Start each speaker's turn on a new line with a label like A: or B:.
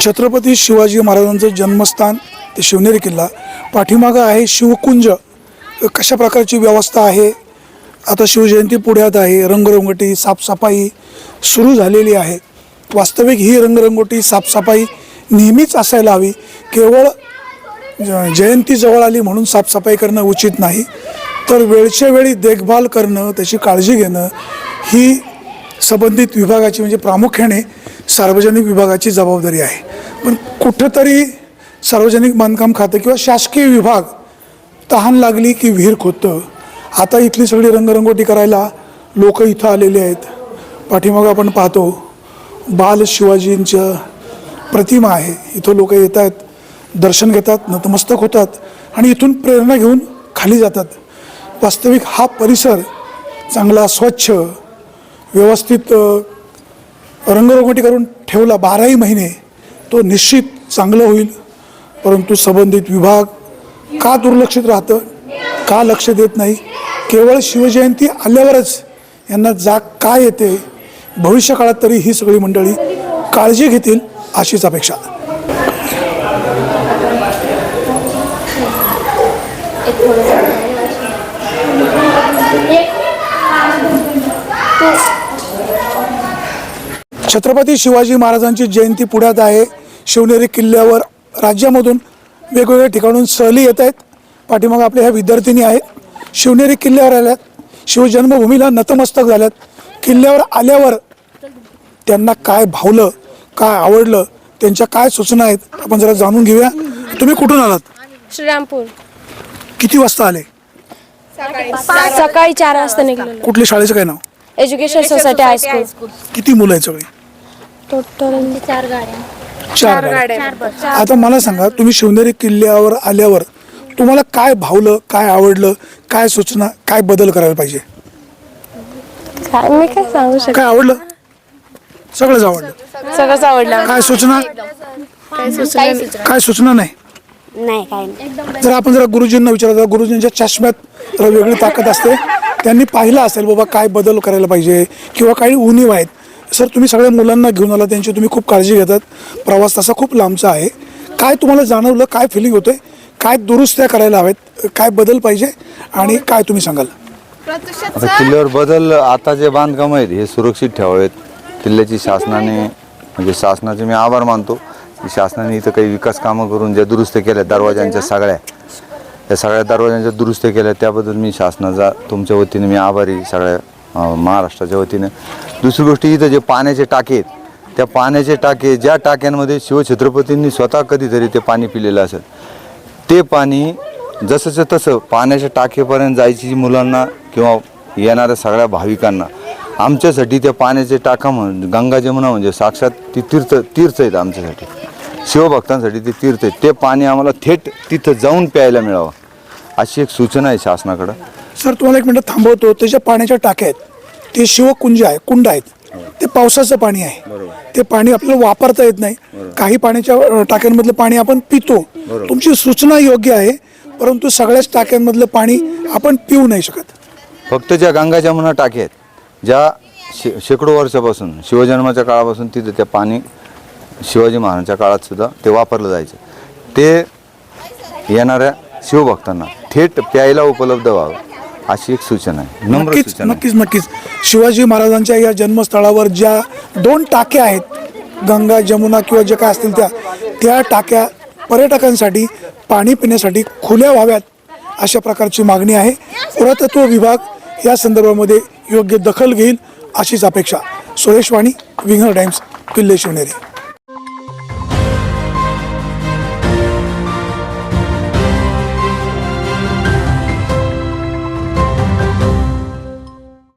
A: छत्रपती शिवाजी महाराजांचं जन्मस्थान ते शिवनेरी किल्ला. पाठीमागं आहे शिवकुंज. कशा प्रकारची व्यवस्था आहे? आता शिवजयंती पुढ्यात आहे. रंगरंगोटी साफसफाई सुरू झालेली आहे. वास्तविक ही रंगरंगोटी साफसफाई नेहमीच असायला हवी. केवळ ज- जयंती जवळ आली म्हणून साफसफाई करणं उचित नाही. तर वेळच्या वेळी देखभाल करणं त्याची काळजी घेणं ही संबंधित विभागाची म्हणजे प्रामुख्याने सार्वजनिक विभागाची जबाबदारी आहे. पण कुठंतरी सार्वजनिक बांधकाम खातं किंवा शासकीय विभाग तहान लागली की विहीर खोदतं. आता इथली सगळी रंगरंगोटी करायला लोक इथं आलेले आहेत. पाठीमागं आपण पाहतो बाल शिवाजींचं प्रतिमा आहे. इथं लोक येत आहेत दर्शन घेतात नतमस्तक होतात आणि इथून प्रेरणा घेऊन खाली जातात. वास्तविक हा परिसर चांगला स्वच्छ व्यवस्थित रंगरोगोटी करून ठेवला बाराही महिने तो निश्चित चांगलं होईल. परंतु संबंधित विभाग का दुर्लक्षित राहतं का लक्ष देत नाही केवळ शिवजयंती आल्यावरच यांना जाग काय येते भविष्यकाळात तरी ही सगळी मंडळी काळजी घेतील अशीच अपेक्षा. छत्रपती शिवाजी महाराजांची जयंती पुढ्यात आहे. शिवनेरी किल्ल्यावर राज्यामधून वेगवेगळ्या ठिकाणून सहली येत आहेत. पाठीमागं आपल्या ह्या विद्यार्थिनी आहेत. शिवनेरी किल्ल्यावर आल्यात. शिवजन्मभूमीला नतमस्तक झाल्यात. किल्ल्यावर आल्यावर त्यांना काय भावलं काय आवडलं त्यांच्या काय सूचना आहेत आपण जरा जाणून घेऊया. तुम्ही कुठून आलात?
B: श्रीरामपूर.
A: किती वाजता आले?
B: सकाळी. चार वाजता निघलेलो.
A: कुठल्या शाळेचं काय नाव?
B: एज्युकेशन सोसायटी हायस्कूल
A: किती मुलं आहेत सगळी?
B: टोटल
C: चार गाड्या.
A: चार गाड्या. आता मला सांगा तुम्ही शिवनेरी किल्ल्यावर आल्यावर तुम्हाला काय भावलं काय आवडलं काय सूचना काय बदल करायला पाहिजे?
B: काय मी काय सांगू शकते?
A: काय आवडलं? सगळंच आवडलं.
B: सगळंच आवडलं.
A: काय सूचना? काय सूचना नाही.
C: नाही? काय नाही.
A: जर आपण जरा गुरुजींना विचारलं तर गुरुजींच्या चष्म्यात जरा वेगळी ताकद असते. त्यांनी पाहिलं असेल बाबा काय बदल करायला पाहिजे किंवा काही उणीव आहेत. सर तुम्ही सगळ्या मुलांना घेऊन आला त्यांची तुम्ही खूप काळजी घेतात. प्रवास तसा खूप लांबचा आहे. काय तुम्हाला जाणवलं? काय फिलिंग होतंय? काय दुरुस्त्या करायला हव्यात काय बदल पाहिजे? आणि काय तुम्ही सांगाल?
D: आता किल्ल्यावर बदल आता जे बांधकाम आहेत हे सुरक्षित ठेवावेत. किल्ल्याची शासनाने म्हणजे शासनाचे मी आभार मानतो. की शासनाने इथं काही विकास कामं करून ज्या दुरुस्त्या केल्या दरवाजांच्या सगळ्या त्या सगळ्या दरवाजांच्या दुरुस्त्या केल्या त्याबद्दल मी शासनाचा तुमच्या वतीने मी आभारी सगळ्या महाराष्ट्राच्या वतीनं. दुसरी गोष्ट इथं जे पाण्याचे टाके आहेत त्या पाण्याचे टाके ज्या टाक्यांमध्ये शिवछत्रपतींनी स्वतः कधीतरी ते पाणी पिलेलं असेल ते पाणी जसंच्या तसं पाण्याच्या टाकेपर्यंत जायची मुलांना किंवा येणाऱ्या सगळ्या भाविकांना आमच्यासाठी त्या पाण्याचे टाका म्हण गंगा जमुना म्हणजे साक्षात ती तीर्थ तीर्थ आहेत आमच्यासाठी. शिवभक्तांसाठी ते तीर्थ आहेत. ते पाणी आम्हाला थेट तिथं जाऊन प्यायला मिळावं अशी एक सूचना आहे शासनाकडं.
A: सर तुम्हाला एक मिनिट थांबवतो. त्याच्या पाण्याच्या टाक्या आहेत ते शिवकुंज आहे कुंड आहेत ते पावसाचं पाणी आहे. ते पाणी आपल्याला वापरता येत नाही. काही पाण्याच्या टाक्यांमधलं पाणी आपण पितो. तुमची सूचना योग्य आहे परंतु सगळ्याच टाक्यांमधलं पाणी आपण पिऊ नाही शकत.
D: फक्त ज्या गंगा जमुना टाक्या आहेत ज्या शे शेकडो वर्षापासून शिवजन्माच्या काळापासून तिथं त्या पाणी शिवाजी महाराजांच्या काळात सुद्धा ते वापरलं जायचं. ते येणाऱ्या शिवभक्तांना थेट प्यायला उपलब्ध व्हावं. अशी एक सूचना आहे. नम्र
A: नक्कीच
D: सूचना आहे.
A: नक्कीच नक्कीच. शिवाजी महाराजांच्या या जन्मस्थळावर ज्या दोन टाक्या आहेत गंगा जमुना किंवा जे काय असतील त्या त्या टाक्या पर्यटकांसाठी पाणी पिण्यासाठी खुल्या व्हाव्यात अशा प्रकारची मागणी आहे. पुरातत्व विभाग या संदर्भामध्ये योग्य दखल घेईल अशीच अपेक्षा. सुरेश वाणी विंगर टाइम्स किल्ले शिवनेरी.